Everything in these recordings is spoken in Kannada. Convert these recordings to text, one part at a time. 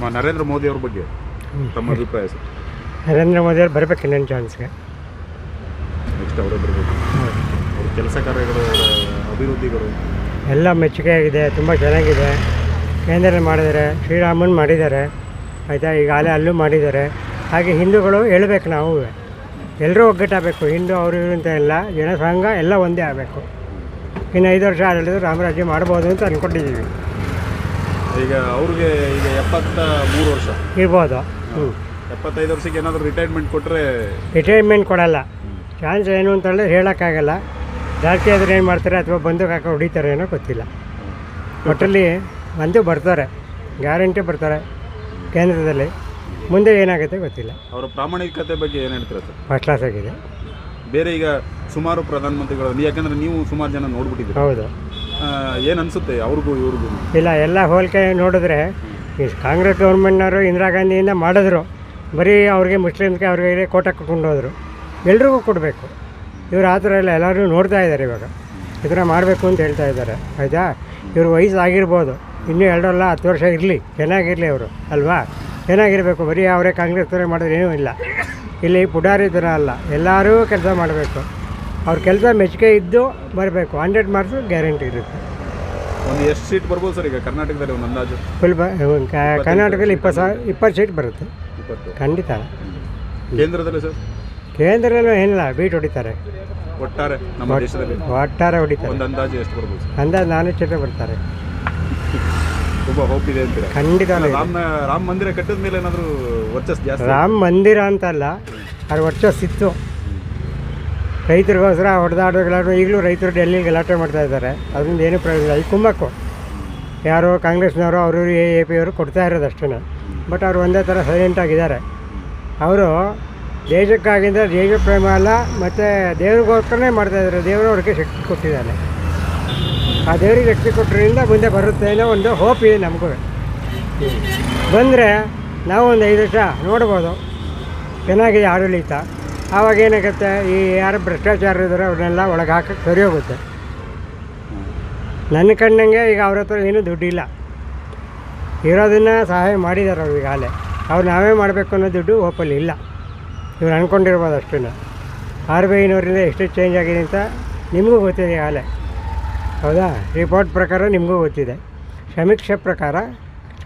ಮ- ನರೇಂದ್ರ ಮೋದಿ ಅವ್ರ ಬಗ್ಗೆ ತಮ್ಮ ಅಭಿಪ್ರಾಯ ಸರ್? ನರೇಂದ್ರ ಮೋದಿ ಅವ್ರು ಬರಬೇಕು ಇನ್ನೊಂದು ಚಾನ್ಸ್ಗೆ ನೆಕ್ಸ್ಟ್ ಅವರೇ ಬರಬೇಕು. ಅವ್ರ ಕೆಲಸ ಕಾರ್ಯಗಳು ಅವರ ಅಭಿವೃದ್ಧಿಗಳು. ಎಲ್ಲ ಮೆಚ್ಚುಗೆ ಆಗಿದೆ ತುಂಬ ಚೆನ್ನಾಗಿದೆ. ಕೇಂದ್ರ ಮಾಡಿದ್ದಾರೆ ಶ್ರೀರಾಮನ್ ಮಾಡಿದ್ದಾರೆ. ಆಯಿತಾ? ಈಗಾಗಲೇ ಅಲ್ಲೂ ಮಾಡಿದ್ದಾರೆ. ಹಾಗೆ ಹಿಂದೂಗಳು ಹೇಳ್ಬೇಕು ನಾವು. ಎಲ್ಲರೂ ಒಗ್ಗಟ್ಟಾಗಬೇಕು. ಹಿಂದೂ ಅವರು ಇವರು ಅಂತ ಎಲ್ಲ ಜನಸಂಘ ಎಲ್ಲ ಒಂದೇ ಆಗಬೇಕು. ಇನ್ನು ಐದು ವರ್ಷ ಆಡಳಿತ ರಾಮರಾಜ್ಯ ಮಾಡ್ಬೋದು ಅಂತ ಅಂದ್ಕೊಂಡಿದ್ದೀವಿ ಈಗ ಅವ್ರಿಗೆ ಈಗ ಎಪ್ಪತ್ತ ಮೂರು ವರ್ಷ. ಇರ್ಬೋದು. ಹ್ಞೂ ಎಪ್ಪತ್ತೈದು ವರ್ಷಕ್ಕೆ ಏನಾದರೂ ರಿಟೈರ್ಮೆಂಟ್ ಕೊಟ್ಟರೆ ರಿಟೈರ್ಮೆಂಟ್ ಕೊಡಲ್ಲ. ಚಾನ್ಸ್ ಏನು ಅಂತಂದರೆ ಹೇಳೋಕ್ಕಾಗಲ್ಲ. ಜಾಸ್ತಿ ಆದರೆ ಏನು ಮಾಡ್ತಾರೆ ಅಥವಾ ಬಂದು ಹಾಕಿ ಹೊಡಿತಾರೆ ಏನೋ ಗೊತ್ತಿಲ್ಲ. ಒಟ್ಟಲ್ಲಿ ಬಂದು ಬರ್ತಾರೆ. ಗ್ಯಾರಂಟಿ ಬರ್ತಾರೆ ಕೇಂದ್ರದಲ್ಲಿ. ಮುಂದೆ ಏನಾಗುತ್ತೆ ಗೊತ್ತಿಲ್ಲ. ಅವರ ಪ್ರಾಮಾಣಿಕತೆ ಬಗ್ಗೆ ಏನು ಹೇಳ್ತೀರಾ ಸರ್? ಫಸ್ಟ್ ಕ್ಲಾಸ್ ಆಗಿದೆ. ಬೇರೆ ಈಗ ಸುಮಾರು ಪ್ರಧಾನಮಂತ್ರಿಗಳು ಯಾಕಂದರೆ ನೀವು ಸುಮಾರು ಜನ ನೋಡ್ಬಿಟ್ಟಿದ್ದೀರಿ. ಹೌದು. ಏನು ಅನಿಸುತ್ತೆ ಅವ್ರಿಗೂ ಇವ್ರಿಗೂ? ಇಲ್ಲ, ಎಲ್ಲ ಹೋಲಿಕೆ ನೋಡಿದ್ರೆ ಈ ಕಾಂಗ್ರೆಸ್ ಗೌರ್ಮೆಂಟ್ನವರು ಇಂದಿರಾ ಗಾಂಧಿಯಿಂದ ಮಾಡಿದ್ರು. ಬರೀ ಅವ್ರಿಗೆ ಮುಸ್ಲಿಮ್ಸ್ಗೆ ಅವ್ರಿಗೆ ಕೋಟಕ್ಕೆ ಹೋದರು ಎಲ್ರಿಗೂ ಕೊಡಬೇಕು. ಇವರು ಆ ಥರ ಎಲ್ಲ ಎಲ್ಲರೂ ನೋಡ್ತಾ ಇದ್ದಾರೆ ಇವಾಗ. ಈ ಥರ ಮಾಡಬೇಕು ಅಂತ ಹೇಳ್ತಾ ಇದ್ದಾರೆ. ಆಯಿತಾ? ಇವ್ರ ವಯಸ್ಸು ಆಗಿರ್ಬೋದು ಇನ್ನೂ ಎರಡಲ್ಲ ಹತ್ತು ವರ್ಷ ಇರಲಿ. ಚೆನ್ನಾಗಿರಲಿ ಅವರು, ಅಲ್ವಾ? ಚೆನ್ನಾಗಿರಬೇಕು. ಬರೀ ಅವರೇ ಕಾಂಗ್ರೆಸ್ ಥರ ಮಾಡಿದ್ರೆ ಏನೂ ಇಲ್ಲ. ಇಲ್ಲಿ ಪುಡಾರಿ ಥರ ಅಲ್ಲ. ಎಲ್ಲರೂ ಕೆಲಸ ಮಾಡಬೇಕು. ಅವ್ರ ಕೆಲಸ ಮೆಚ್ಚುಗೆ ಇದ್ದು ಬರಬೇಕು. ಹಂಡ್ರೆಡ್ ಮಾರ್ಕ್ಸ್ ಗ್ಯಾರಂಟಿ ಇರುತ್ತೆ. ಒಂದು ಎಷ್ಟು ಸೀಟ್ ಬರ್ಬೋದು ಸರ್ ಈಗ ಕರ್ನಾಟಕದಲ್ಲಿ ಒಂದು ಅಂದಾಜು? ಫುಲ್ ಬ ಕ- ಕರ್ನಾಟಕದಲ್ಲಿ ಇಪ್ಪತ್ತು ಸಾವಿರ ಇಪ್ಪತ್ತು ಸೀಟ್ ಬರುತ್ತೆ. ಇಪ್ಪತ್ತು. ಖಂಡಿತ. ಕೇಂದ್ರದಲ್ಲಿ ಸರ್? ಕೇಂದ್ರದಲ್ಲೂ ಏನಿಲ್ಲ ಬೀಟ್ ಹೊಡಿತಾರೆ. ಒಟ್ಟಾರೆ ನಮ್ಮ ದೇಶದಲ್ಲಿ? ಒಟ್ಟಾರೆ ಹೊಡಿತಾರೆ. ಒಂದು ಅಂದಾಜು ಎಷ್ಟು ಬರ್ಬೋದು ಸರ್? ಅಂದಾಜು ನಾನು ಸೀಟೇ ಬರ್ತಾರೆ ತುಂಬ ಹೋಪ್ ಇದೆ ಅಂತೀರಾ? ಖಂಡಿತ ರಾಮ ರಾಮ ಮಂದಿರ ಕಟ್ಟಿದ ಮೇಲೆ ಏನಾದರೂ ವರ್ಚಸ್ ಜಾಸ್ತಿ? ರಾಮ ಮಂದಿರ ಅಂತಲ್ಲ ಅದು ವರ್ಚಸ್ಸಿತ್ತು ರೈತರಿಗೋಸ್ಕರ ಹೊಡೆದಾಡೋಗಳಾದ್ರು ಈಗಲೂ ರೈತರು ಡೆಲ್ಲಿ ಗಲಾಟೆ ಮಾಡ್ತಾ ಇದ್ದಾರೆ. ಅದರಿಂದ ಏನೂ ಪ್ರಯೋಜನ ಈ ಕುಮ್ಮಕ್ಕು ಯಾರೋ ಕಾಂಗ್ರೆಸ್ನವರು ಅವರು ಎ ಎ ಪಿ ಅವರು ಕೊಡ್ತಾ ಇರೋದು ಅಷ್ಟೇ ಬಟ್ ಅವರು ಒಂದೇ ಥರ ಸೈಲೆಂಟಾಗಿದ್ದಾರೆ ಅವರು ದೇಶಕ್ಕಾಗಿಂದ ದೇಶ ಪ್ರೇಮ ಅಲ್ಲ, ಮತ್ತು ದೇವ್ರಿಗೋಸ್ಕರನೇ ಮಾಡ್ತಾಯಿದ್ದಾರೆ ದೇವರು ಅವ್ರಿಗೆ ಶಕ್ತಿ ಕೊಟ್ಟಿದ್ದಾನೆ. ಆ ದೇವರಿಗೆ ಶಕ್ತಿ ಕೊಟ್ಟರಿಂದ ಮುಂದೆ ಬರುತ್ತೆ ಅನ್ನೋ ಒಂದು ಹೋಪ್ ಇದೆ ನಮಗೂ. ಬಂದರೆ ನಾವು ಒಂದು ಐದು ವರ್ಷ ನೋಡ್ಬೋದು. ಚೆನ್ನಾಗಿದೆ ಆಡಳಿತ. ಆವಾಗ ಏನಾಗುತ್ತೆ, ಈ ಯಾರು ಭ್ರಷ್ಟಾಚಾರ ಇದ್ದಾರೆ ಅವ್ರನ್ನೆಲ್ಲ ಒಳಗೆ ಹಾಕಕ್ಕೆ ಸರಿ ಹೋಗುತ್ತೆ. ನನ್ನ ಕಣ್ಣಂಗೆ ಈಗ ಅವ್ರ ಹತ್ರ ಏನೂ ದುಡ್ಡಿಲ್ಲ. ಇರೋದನ್ನು ಸಹಾಯ ಮಾಡಿದ್ದಾರೆ ಅವ್ರು ಈಗಾಗಲೇ. ಅವ್ರು ನಾವೇ ಮಾಡಬೇಕು ಅನ್ನೋ ದುಡ್ಡು ಓಪಲ್ಲಿ ಇಲ್ಲ. ಇವ್ರು ಅಂದ್ಕೊಂಡಿರ್ಬೋದು ಅಷ್ಟೂ ಆರ್ ಬಿ ಐನವರಿಂದ ಎಷ್ಟು ಚೇಂಜ್ ಆಗಿದೆ ಅಂತ ನಿಮಗೂ ಗೊತ್ತಿದೆ ಈಗಾಗಲೇ. ಹೌದಾ? ರಿಪೋರ್ಟ್ ಪ್ರಕಾರ ನಿಮಗೂ ಗೊತ್ತಿದೆ. ಸಮೀಕ್ಷೆ ಪ್ರಕಾರ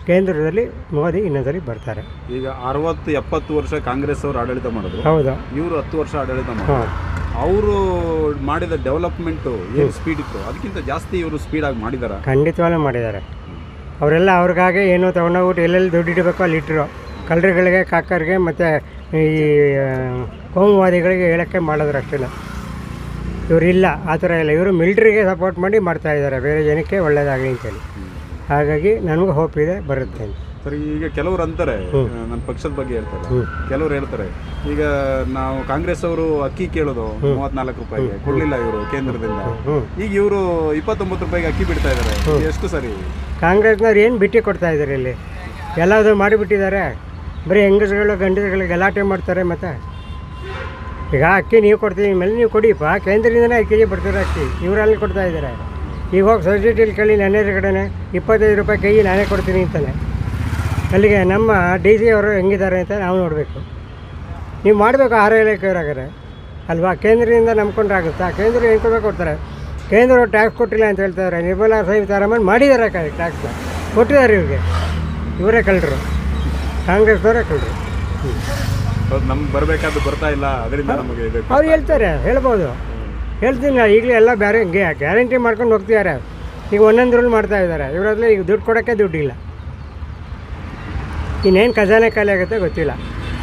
ಕೇಂದ್ರದಲ್ಲಿ ಮೋದಿ ಇನ್ನೊಂದರಲ್ಲಿ ಬರ್ತಾರೆ. ಈಗ ಅರವತ್ತು ಎಪ್ಪತ್ತು ವರ್ಷ ಕಾಂಗ್ರೆಸ್ ಅವರು ಆಡಳಿತ ಮಾಡಿದ್ರು. ಹೌದು. ಇವರು ಹತ್ತು ವರ್ಷ ಆಡಳಿತ ಮಾಡಿದ್ರು. ಅವರು ಮಾಡಿದ ಡೆವಲಪ್ಮೆಂಟು ಏನು ಸ್ಪೀಡ್ ಇತ್ತು? ಅದಕ್ಕಿಂತ ಜಾಸ್ತಿ ಇವರು ಸ್ಪೀಡಾಗಿ ಮಾಡಿದ್ದಾರೆ ಖಂಡಿತವಾಗ್ಲೂ ಮಾಡಿದ್ದಾರೆ. ಅವರೆಲ್ಲ ಅವ್ರಿಗಾಗೆ ಏನೋ ತೊಗೊಂಡೋಗ್ಬಿಟ್ಟು ಎಲ್ಲೆಲ್ಲಿ ದುಡ್ಡು ಇಡಬೇಕೋ ಅಲ್ಲಿ ಇಟ್ಟರು ಕಳ್ಳರುಗಳಿಗೆ ಕಾಕರಿಗೆ ಮತ್ತು ಈ ಕೋಮುವಾದಿಗಳಿಗೆ ಹೇಳೋಕ್ಕೆ ಮಾಡಿದ್ರು ಅಷ್ಟೇ ಇವರಿಲ್ಲ ಆ ಥರ ಇಲ್ಲ. ಇವರು ಮಿಲ್ಟ್ರಿಗೆ ಸಪೋರ್ಟ್ ಮಾಡಿ ಮಾಡ್ತಾ ಇದ್ದಾರೆ. ಬೇರೆ ಜನಕ್ಕೆ ಒಳ್ಳೆಯದಾಗಲಿ ಅಂತೇಳಿ. ಹಾಗಾಗಿ ನನಗೂ ಹೋಪ್ ಇದೆ ಬರುತ್ತೇನೆ ಸರಿ ಈಗ ಕೆಲವರು ಅಂತಾರೆ ನನ್ನ ಪಕ್ಷದ ಬಗ್ಗೆ ಹೇಳ್ತಾರೆ. ಕೆಲವರು ಹೇಳ್ತಾರೆ ಈಗ ನಾವು ಕಾಂಗ್ರೆಸ್ ಅವರು ಅಕ್ಕಿ ಕೇಳೋದು ಮೂವತ್ನಾಲ್ಕು ರೂಪಾಯಿಗೆ ಕೊಡಲಿಲ್ಲ ಇವರು ಕೇಂದ್ರದಿಂದ. ಈಗ ಇವರು ಇಪ್ಪತ್ತೊಂಬತ್ತು ರೂಪಾಯಿಗೆ ಅಕ್ಕಿ ಬಿಡ್ತಾ ಇದ್ದಾರೆ ಎಷ್ಟು ಸರಿ? ಕಾಂಗ್ರೆಸ್ನವ್ರು ಏನು ಬಿಟ್ಟಿ ಕೊಡ್ತಾ ಇದ್ದಾರೆ ಇಲ್ಲಿ? ಎಲ್ಲಾದರೂ ಮಾಡಿಬಿಟ್ಟಿದ್ದಾರೆ. ಬರೀ ಹೆಂಗಸ್ಗಳು ಗಂಡಸ್ಗಳು ಗಲಾಟೆ ಮಾಡ್ತಾರೆ ಮತ್ತು. ಈಗ ಅಕ್ಕಿ ನೀವು ಕೊಡ್ತೀವಿ ಮೇಲೆ ನೀವು ಕೊಡಿಪ್ಪ ಕೇಂದ್ರದಿಂದನೇ ಅಕ್ಕಿಗೆ ಬರ್ತಾರೆ ಅಕ್ಕಿ ಇವರಲ್ಲಿ ಕೊಡ್ತಾ ಇದ್ದಾರೆ ಈಗ ಹೋಗಿ ಸೊಸೈಟಿಲಿ ಕೇಳಿ ನಾನೇ ಕಡೆನೇ ಇಪ್ಪತ್ತೈದು ರೂಪಾಯಿ ಕೆ ಜಿ ನಾನೇ ಕೊಡ್ತೀನಿ ಅಂತಾನೆ. ಅಲ್ಲಿಗೆ ನಮ್ಮ ಡಿ ಸಿ ಅವರು ಹೆಂಗಿದ್ದಾರೆ ಅಂತ ನಾವು ನೋಡಬೇಕು. ನೀವು ಮಾಡಬೇಕು ಆಹಾರ ಇಲಾಖೆಯವರಾಗಾರೆ ಅಲ್ವಾ? ಕೇಂದ್ರದಿಂದ ನಂಬ್ಕೊಂಡ್ರೆ ಆಗುತ್ತಾ. ಕೇಂದ್ರ ಏನು ಕೊಡಬೇಕು ಕೊಡ್ತಾರೆ. ಕೇಂದ್ರ ಟ್ಯಾಕ್ಸ್ ಕೊಟ್ಟಿಲ್ಲ ಅಂತ ಹೇಳ್ತಾರೆ ನಿರ್ಮಲಾ ಸೀತಾರಾಮನ್ ಮಾಡಿದ್ದಾರೆ ಟ್ಯಾಕ್ಸ್ ಕೊಟ್ಟಿದ್ದಾರೆ ಇವ್ರಿಗೆ. ಇವರೇ ಕಳ್ಳರು. ಕಾಂಗ್ರೆಸ್ನವರೇ ಕಳ್ಳರು. ನಮ್ಗೆ ಬರಬೇಕಾದ್ದು ಬರ್ತಾ ಇಲ್ಲ. ಅದರಿಂದ ನಮಗೆ ಅವ್ರು ಹೇಳ್ತಾರೆ ಹೇಳ್ಬೋದು. ಹೇಳ್ತೀನಿ ನಾನು ಈಗಲೇ ಎಲ್ಲ ಬೇರೆ ಗ್ಯಾರಂಟಿ ಮಾಡ್ಕೊಂಡು ಹೋಗ್ತಿದ್ದಾರೆ. ಈಗ ಒಂದೊಂದು ರೂಲ್ ಮಾಡ್ತಾ ಇದ್ದಾರೆ. ಇವರಲ್ಲಿ ಈಗ ದುಡ್ಡು ಕೊಡೋಕ್ಕೆ ದುಡ್ಡಿಲ್ಲ. ಇನ್ನೇನು ಖಜಾನೆ ಖಾಲಿ ಆಗುತ್ತೆ ಗೊತ್ತಿಲ್ಲ.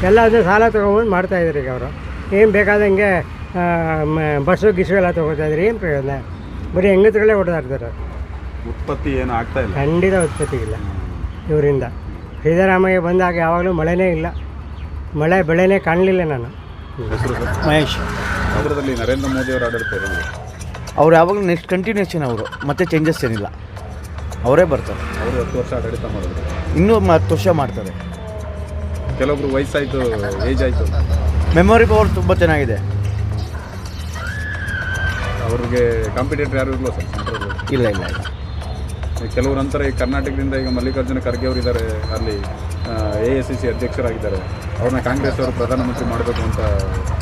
ಎಲ್ಲ ಅದು ಸಾಲ ತೊಗೊಂಬಂದು ಮಾಡ್ತಾ ಇದ್ದಾರೆ ಈಗ ಅವರು. ಏನು ಬೇಕಾದಂಗೆ ಬಸ್ಸು ಗಿಸು ಎಲ್ಲ ತೊಗೋತಾ ಇದ್ದಾರೆ ಏನು ಪ್ರಯೋಜನ? ಬರೀ ಹೆಂಗತ್ಗಳೇ ಓಡಾಡ್ತಾರೆ ಉತ್ಪತ್ತಿ ಏನು ಆಗ್ತಾ ಇಲ್ಲ. ಖಂಡಿತ ಉತ್ಪತ್ತಿ ಇಲ್ಲ ಇವರಿಂದ. ಸಿದ್ದರಾಮಯ್ಯ ಬಂದಾಗ ಯಾವಾಗಲೂ ಮಳೆನೇ ಇಲ್ಲ. ಮಳೆ ಬೆಳೆನೇ ಕಾಣಲಿಲ್ಲ ನಾನು. ಮಹೇಶ್. ಕೇಂದ್ರದಲ್ಲಿ ನರೇಂದ್ರ ಮೋದಿ ಅವರ ಆಡಳಿತ ಇರಲಿ ಅವ್ರು ಯಾವಾಗಲೂ ನೆಕ್ಸ್ಟ್ ಕಂಟಿನ್ಯೂಷನ್ ಅವರು ಮತ್ತೆ ಚೇಂಜಸ್ ಏನಿಲ್ಲ. ಅವರೇ ಬರ್ತಾರೆ. ಅವರು ಹತ್ತು ವರ್ಷ ಆಡಳಿತ ಮಾಡಿದ್ರು. ಇನ್ನೂ ಮ- ಹತ್ತು ವರ್ಷ ಮಾಡ್ತಾರೆ. ಕೆಲವೊಬ್ರು ವಯಸ್ಸಾಯಿತು ಏಜ್ ಆಯಿತು. ಮೆಮೊರಿ ಪವರ್ ತುಂಬ ಚೆನ್ನಾಗಿದೆ. ಅವ್ರಿಗೆ ಕಾಂಪಿಟೇಟರ್ ಯಾರು ಇರಲ್ಲ ಸರ್? ಸೆಂಟ್ರಲ್ ಇಲ್ಲ ಇಲ್ಲ ಇಲ್ಲ. ಕೆಲವರು ಅಂತಾರೆ ಈ ಕರ್ನಾಟಕದಿಂದ ಈಗ ಮಲ್ಲಿಕಾರ್ಜುನ ಖರ್ಗೆ ಅವರು ಇದ್ದಾರೆ ಅಲ್ಲಿ ಎ ಎಸ್ ಸಿ ಸಿ ಅಧ್ಯಕ್ಷರಾಗಿದ್ದಾರೆ. ಅವ್ರನ್ನ ಕಾಂಗ್ರೆಸ್ ಅವರು ಪ್ರಧಾನಮಂತ್ರಿ ಮಾಡಬೇಕು ಅಂತ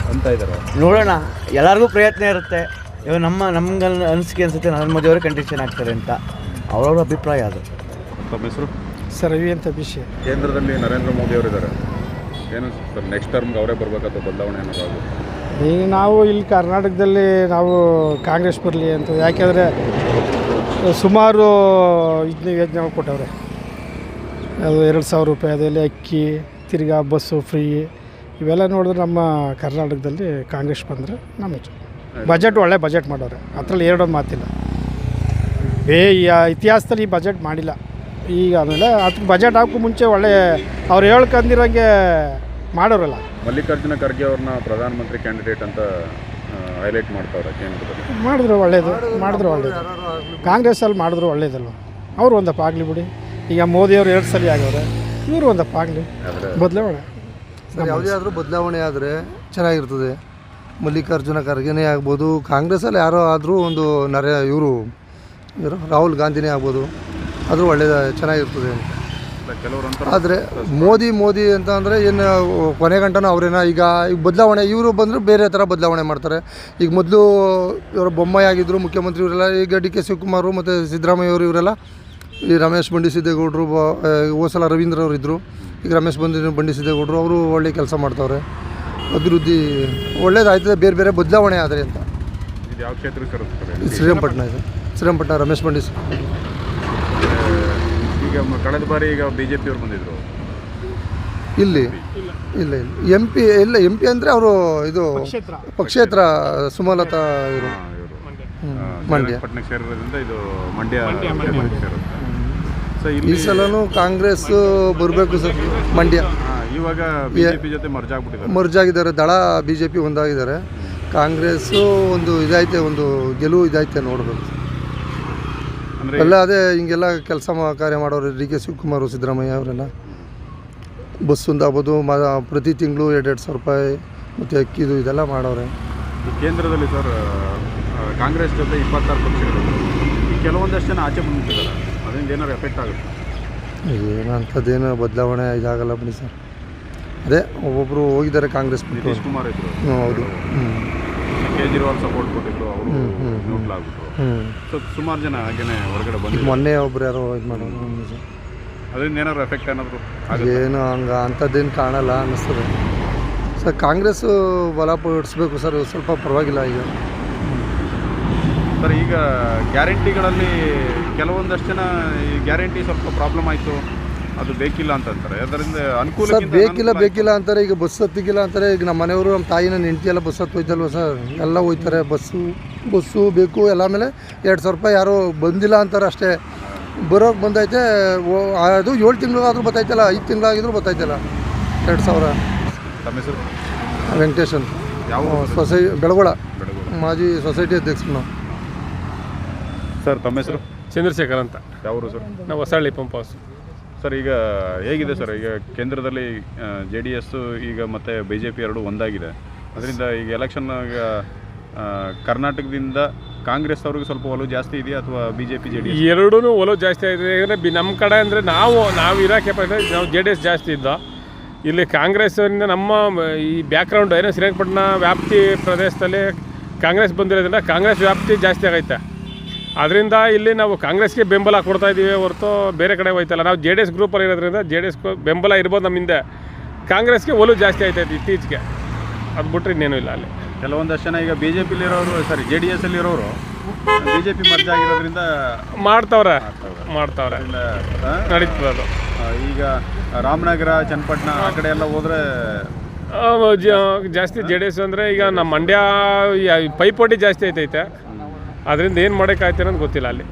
ಅಂತ ಇದ್ದಾರೆ ನೋಡೋಣ ಎಲ್ಲರಿಗೂ ಪ್ರಯತ್ನ ಇರುತ್ತೆ. ಇವಾಗ ನಮ್ಮ ನಮ್ಗೆ ಅನ್- ಅನಿಸಿಕೆ ಅನಿಸುತ್ತೆ ನರೇಂದ್ರ ಮೋದಿ ಅವರು ಕಂಡೀಷನ್ ಆಗ್ತಾರೆ ಅಂತ. ಅವ್ರವ್ರ ಅಭಿಪ್ರಾಯ ಅದು. ತಮ್ಮ ಹೆಸರು? ಸರ್ ರವಿ ಅಂತ ವಿಷಯ ಕೇಂದ್ರದಲ್ಲಿ ನರೇಂದ್ರ ಮೋದಿ ಅವರಿದ್ದಾರೆ ಏನು ಸರ್ ನೆಕ್ಸ್ಟ್ ಟರ್ಮ್ಗೆ ಅವರೇ ಬರಬೇಕಾದ ಬದಲಾವಣೆ ಏನಾದ್ರು ಆಗುತ್ತೆ? ಈಗ ನಾವು ಇಲ್ಲಿ ಕರ್ನಾಟಕದಲ್ಲಿ ನಾವು ಕಾಂಗ್ರೆಸ್ ಬರಲಿ ಅಂತ ಯಾಕೆಂದರೆ ಸುಮಾರು ಇದನ್ನ ಯೋಜನೆ ಕೊಟ್ಟವ್ರೆ. ಅದು ಎರಡು ಸಾವಿರ ರೂಪಾಯಿ ಅದರಲ್ಲಿ ಅಕ್ಕಿ ತಿರ್ಗಾ ಬಸ್ಸು ಫ್ರೀ ಇವೆಲ್ಲ ನೋಡಿದ್ರೆ ನಮ್ಮ ಕರ್ನಾಟಕದಲ್ಲಿ ಕಾಂಗ್ರೆಸ್ ಬಂದರೆ ನಮ್ಮ ಬಜೆಟ್ ಒಳ್ಳೆ ಬಜೆಟ್ ಮಾಡೋರೆ. ಅದರಲ್ಲಿ ಎರಡೊಂದು ಮಾತಿಲ್ಲ. ಬೇ ಇತಿಹಾಸದಲ್ಲಿ ಈ ಬಜೆಟ್ ಮಾಡಿಲ್ಲ. ಈಗ ಆಮೇಲೆ ಅದ್ರ ಬಜೆಟ್ ಹಾಕೋ ಮುಂಚೆ ಒಳ್ಳೆ ಅವ್ರು ಹೇಳ್ಕಂದಿರೋಂಗೆ ಮಾಡೋರಲ್ಲ. ಮಲ್ಲಿಕಾರ್ಜುನ ಖರ್ಗೆ ಅವ್ರನ್ನ ಪ್ರಧಾನಮಂತ್ರಿ ಕ್ಯಾಂಡಿಡೇಟ್ ಅಂತ ಹೈಲೈಟ್ ಮಾಡ್ತಾವ್ರೆ ಕೇಂದ್ರದಲ್ಲಿ? ಮಾಡಿದ್ರು ಒಳ್ಳೇದು ಮಾಡಿದ್ರು ಒಳ್ಳೇದು. ಕಾಂಗ್ರೆಸ್ಸಲ್ಲಿ ಮಾಡಿದ್ರು ಒಳ್ಳೇದಲ್ವ? ಅವರು ಒಂದಪ್ಪ ಆಗಲಿ ಬಿಡಿ. ಈಗ ಮೋದಿಯವರು ಎರಡು ಸಲ ಆಗವ್ರೆ ಇವರು ಒಂದಪ್ಪ ಆಗಲಿ. ಬದಲಾವಣೆ ಸರ್ ಯಾವುದೇ ಆದರೂ ಬದಲಾವಣೆ ಆದರೆ ಚೆನ್ನಾಗಿರ್ತದೆ. ಮಲ್ಲಿಕಾರ್ಜುನ ಖರ್ಗೆನೇ ಆಗ್ಬೋದು ಕಾಂಗ್ರೆಸ್ಸಲ್ಲಿ ಯಾರೋ ಆದರೂ ಒಂದು ನರೇ ಇವರು ಇವರು ರಾಹುಲ್ ಗಾಂಧಿನೇ ಆಗ್ಬೋದು. ಆದರೂ ಒಳ್ಳೆಯದ ಚೆನ್ನಾಗಿರ್ತದೆ ಅಂತ. ಕೆಲವರು ಅಂತ ಆದರೆ ಮೋದಿ ಮೋದಿ ಅಂತ ಅಂದರೆ ಏನು ಕೊನೆ ಗಂಟನೂ ಅವರೇನ? ಈಗ ಈಗ ಬದಲಾವಣೆ ಇವರು ಬಂದರೂ ಬೇರೆ ಥರ ಬದಲಾವಣೆ ಮಾಡ್ತಾರೆ. ಈಗ ಮೊದಲು ಇವರು ಬೊಮ್ಮಾಯಿ ಆಗಿದ್ದರು ಮುಖ್ಯಮಂತ್ರಿ ಇವರೆಲ್ಲ ಈಗ ಡಿ ಕೆ ಶಿವಕುಮಾರು ಮತ್ತು ಸಿದ್ದರಾಮಯ್ಯ ಅವರು ಇವರೆಲ್ಲ ಈ ರಮೇಶ್ ಬಂಡಿ ಸಿದ್ದೇಗೌಡರು ಹೋದ ಸಲ ರವೀಂದ್ರ ಅವರು ಇದ್ದರು ಈಗ ರಮೇಶ್ ಬಂಡಿ ಬಂಡಿ ಸಿದ್ದೇಗೌಡರು ಅವರು ಒಳ್ಳೆ ಕೆಲಸ ಮಾಡ್ತಾವ್ರೆ. ಅಭಿವೃದ್ಧಿ ಒಳ್ಳೇದಾಯ್ತದೆ ಬೇರೆ ಬೇರೆ ಬದಲಾವಣೆ ಆದರೆ ಅಂತ. ಇದು ಯಾವ ಕ್ಷೇತ್ರಕ್ಕೆ ಇದು ಶ್ರೀರಂಗಪಟ್ಟಣ ಇದು. ಶ್ರೀರಂಗಪಟ್ಟಣ ರಮೇಶ್ ಬಂಡಿ ಈಗ ಮ- ಕಳೆದ ಬಾರಿ ಈಗ ಬಿ ಜೆ ಪಿಯವ್ರು ಬಂದಿದ್ರು. ಇಲ್ಲಿ? ಇಲ್ಲ ಇಲ್ಲ. ಎಂ ಪಿ ಇಲ್ಲ ಎಂ ಪಿ ಅಂದರೆ ಅವರು ಇದು ಪಕ್ಷೇತ್ರ. ಸುಮಲತಾ ಇವರು. ಮಂಡ್ಯ. ಪಟ್ಟಣಕ್ಕೆ ಸೇರಿರೋದ್ರಿಂದ ಇದು ಮಂಡ್ಯ ಕ್ಷೇತ್ರಕ್ಕೆ ಸೇರುತ್ತೆ ಸೊ ಇಲ್ಲಿ ಈ ಸಲನು ಕಾಂಗ್ರೆಸ್ ಬರಬೇಕು ಸರ್ ಮಂಡ್ಯ. ಇವಾಗ ಬಿಜೆಪಿ ಜೊತೆ ಮರ್ಜ್ ಆಗ್ಬಿಟ್ಟಿದ್ದಾರೆ. ಮರ್ಜ್ ಆಗಿದ್ದಾರೆ ದಳ ಬಿ ಜೆ ಪಿ ಒಂದಾಗಿದ್ದಾರೆ. ಕಾಂಗ್ರೆಸ್ಸು ಒಂದು ಇದೈತೆ ಒಂದು ಗೆಲುವು ಇದೈತೆ ನೋಡಬೇಕು. ಎಲ್ಲ ಅದೇ ಹಿಂಗೆಲ್ಲ ಕೆಲಸ ಕಾರ್ಯ ಮಾಡೋರು ಡಿ ಕೆ ಶಿವಕುಮಾರ್ ಸಿದ್ದರಾಮಯ್ಯ ಅವರೆಲ್ಲ. ಬಸ್ಸೊಂದು ಆಗ್ಬೋದು ಮ ಪ್ರತಿ ತಿಂಗಳು ಎರಡು ಎರಡು ಸಾವಿರ ರೂಪಾಯಿ ಮತ್ತು ಅಕ್ಕಿದು ಇದೆಲ್ಲ ಮಾಡೋರೆ. ಕೇಂದ್ರದಲ್ಲಿ ಸರ್ ಕಾಂಗ್ರೆಸ್ ಜೊತೆ ಇಪ್ಪತ್ತಾರು ಪಕ್ಷಗಳು. ಕೆಲವೊಂದಷ್ಟು ಜನ ಆಚೆ ಬಂದ್ಬಿಟ್ಟಿದ್ದಾರೆ. ಅದರಿಂದ ಏನಾದ್ರು ಎಫೆಕ್ಟ್ ಆಗುತ್ತೆ. ಏನು ಅಂಥದ್ದೇನು ಬದಲಾವಣೆ ಇದಾಗಲ್ಲ ಬಿಡಿ ಸರ್. ಅದೇ ಒಬ್ಬೊಬ್ರು ಹೋಗಿದ್ದಾರೆ ಕಾಂಗ್ರೆಸ್ ಬಿಟ್ಟು ನಿತೀಶ್ ಕುಮಾರ್ ಇದ್ರು. ಹೌದು. ಹ್ಞೂ ಕೇಜ್ರಿವಾಲ್ ಸಪೋರ್ಟ್ ಕೊಟ್ಟಿದ್ರು ಅವರು. ನ್ಯೂಟ್ಲ್ ಆಗ್ಬಿಟ್ರು. ಹ್ಞೂ ಸೊ ಸುಮಾರು ಜನ ಹಾಗೇನೆ ಹೊರಗಡೆ ಈಗ ಬಂದಿದ್ರು ಮೊನ್ನೆ ಒಬ್ರು ಯಾರೋ ಇದು ನಿಜ. ಅದರಿಂದ ಏನಾದ್ರು ಎಫೆಕ್ಟ್ ಏನಾದ್ರು ಆಗುತ್ತೆ? ಏನು ಹಂಗೆ ಅಂಥದ್ದೇನು ಕಾಣಲ್ಲ ಅನ್ನಿಸ್ತದೆ. ಸರ್ ಕಾಂಗ್ರೆಸ್ಸು ಬಲ ಪಡಿಸ್ಬೇಕು ಸರ್ ಸ್ವಲ್ಪ ಪರವಾಗಿಲ್ಲ ಈಗ. ಸರ್ ಈಗ ಗ್ಯಾರಂಟಿಗಳಲ್ಲಿ ಕೆಲವೊಂದಷ್ಟು ಜನ ಈ ಗ್ಯಾರಂಟಿ ಸ್ವಲ್ಪ ಪ್ರಾಬ್ಲಮ್ ಆಯಿತು ಅದು ಬೇಕಿಲ್ಲ ಅಂತಂತಾರೆ ಅದರಿಂದ ಅನುಕೂಲ ಸರ್ ಬೇಕಿಲ್ಲ ಬೇಕಿಲ್ಲ ಅಂತಾರೆ ಈಗ ಬಸ್ ಹತ್ತಿಗಿಲ್ಲ ಅಂತಾರೆ ಈಗ ನಮ್ಮ ಮನೆಯವರು ನಮ್ಮ ತಾಯಿನ ನನ್ನ ಹೆಂಡತಿ ಎಲ್ಲ ಬಸ್ ಹತ್ತು ಹೋಯ್ತಲ್ವ ಸರ್? ಎಲ್ಲ ಹೋಯ್ತಾರೆ ಬಸ್ಸು ಬಸ್ಸು ಬೇಕು ಎಲ್ಲ ಮೇಲೆ ಎರಡು ಸಾವಿರ ರೂಪಾಯಿ ಯಾರೂ ಬಂದಿಲ್ಲ ಅಂತಾರೆ ಅಷ್ಟೇ. ಬರೋಕ್ಕೆ ಬಂದೈತೆ ಅದು ಏಳು ತಿಂಗಳಾದರೂ ಬತ್ತೈತಲ್ಲ ಐದು ತಿಂಗಳಾಗಿದ್ರು ಬತ್ತೈತಲ್ಲ ಎರಡು ಸಾವಿರ. ತಮ್ಮ ಹೆಸರು? ವೆಂಕಟೇಶ್ ಅಂತ. ಯಾವ ಸೊಸೈ ಬೆಳಗೊಳ. ಬೆಳಗು ಮಾಜಿ ಸೊಸೈಟಿ ಅಧ್ಯಕ್ಷರು ನಾವು. ಸರ್ ತಮ್ಮ ಹೆಸರು? ಚಂದ್ರಶೇಖರ್ ಅಂತ. ಯಾವರು ಸರ್? ನಾವು ಹೊಸಳ್ಳಿ ಪಂಪ್ ಹೌಸ್ ಸರ್ ಈಗ ಹೇಗಿದೆ ಸರ್? ಈಗ ಕೇಂದ್ರದಲ್ಲಿ ಜೆ ಡಿ ಎಸ್ ಈಗ ಮತ್ತು ಬಿ ಜೆ ಪಿ ಎರಡು ಒಂದಾಗಿದೆ. ಅದರಿಂದ ಈಗ ಎಲೆಕ್ಷನ್ ಈಗ ಕರ್ನಾಟಕದಿಂದ ಕಾಂಗ್ರೆಸ್ ಅವ್ರಿಗೆ ಸ್ವಲ್ಪ ಒಲವು ಜಾಸ್ತಿ ಇದೆಯಾ ಅಥವಾ B J P J D ಎರಡೂ ಒಲವು ಜಾಸ್ತಿ ಆಗಿದೆ. ಯಾಕಂದರೆ ಬಿ ನಮ್ಮ ಕಡೆ ಅಂದರೆ ನಾವು ನಾವು ಇರೋಕೆ ನಾವು ಜೆ ಡಿ ಎಸ್ ಜಾಸ್ತಿ ಇದ್ದ. ಇಲ್ಲಿ ಕಾಂಗ್ರೆಸ್ಸರಿಂದ ನಮ್ಮ ಈ ಬ್ಯಾಕ್ಗ್ರೌಂಡ್ ಏನೋ ಶ್ರೀರಂಗಪಟ್ಟಣ ವ್ಯಾಪ್ತಿ ಪ್ರದೇಶದಲ್ಲಿ ಕಾಂಗ್ರೆಸ್ ಬಂದಿರೋದ್ರಿಂದ ಕಾಂಗ್ರೆಸ್ ವ್ಯಾಪ್ತಿ ಜಾಸ್ತಿ ಆಗೈತೆ. ಅದರಿಂದ ಇಲ್ಲಿ ನಾವು ಕಾಂಗ್ರೆಸ್ಗೆ ಬೆಂಬಲ ಕೊಡ್ತಾ ಇದ್ದೀವಿ ಹೊರತು ಬೇರೆ ಕಡೆ ಹೋಯ್ತಲ್ಲ. ನಾವು ಜೆ ಡಿ ಎಸ್ ಗ್ರೂಪಲ್ಲಿ ಇರೋದ್ರಿಂದ ಜೆ ಡಿ ಎಸ್ ಬೆಂಬಲ ಇರ್ಬೋದು ನಮ್ಮ ಹಿಂದೆ. ಕಾಂಗ್ರೆಸ್ಗೆ ಒಲು ಜಾಸ್ತಿ ಆಯ್ತೈತೆ ಇತ್ತೀಚೆಗೆ? ಅದು ಬಿಟ್ರೆ ಇನ್ನೇನು ಇಲ್ಲ ಅಲ್ಲಿ. ಕೆಲವೊಂದಷ್ಟು ಜನ ಈಗ ಬಿ ಜೆ ಪಿಲಿರೋರು ಸಾರಿ ಜೆ ಡಿ ಎಸ್ ಅಲ್ಲಿರೋರು ಬಿ ಜೆ ಪಿ ಮರ್ಜ್ ಆಗಿರೋದ್ರಿಂದ ಮಾಡ್ತಾವ್ರೆ ಮಾಡ್ತಾವ್ರೆ ನಡೀತದೆ ಅದು ಈಗ ರಾಮನಗರ ಚನ್ನಪಟ್ಟಣ ಆ ಕಡೆ ಎಲ್ಲ ಹೋದ್ರೆ ಜಾಸ್ತಿ ಜೆ ಡಿ ಎಸ್ ಅಂದರೆ ಈಗ ನಮ್ಮ ಮಂಡ್ಯ ಪೈಪೋಟಿ ಜಾಸ್ತಿ ಐತೈತೆ ಅದರಿಂದ ಏನು ಮಾಡೋಕ್ಕಾಯ್ತು ಅನ್ನೋದು ಗೊತ್ತಿಲ್ಲ ಅಲ್ಲಿ.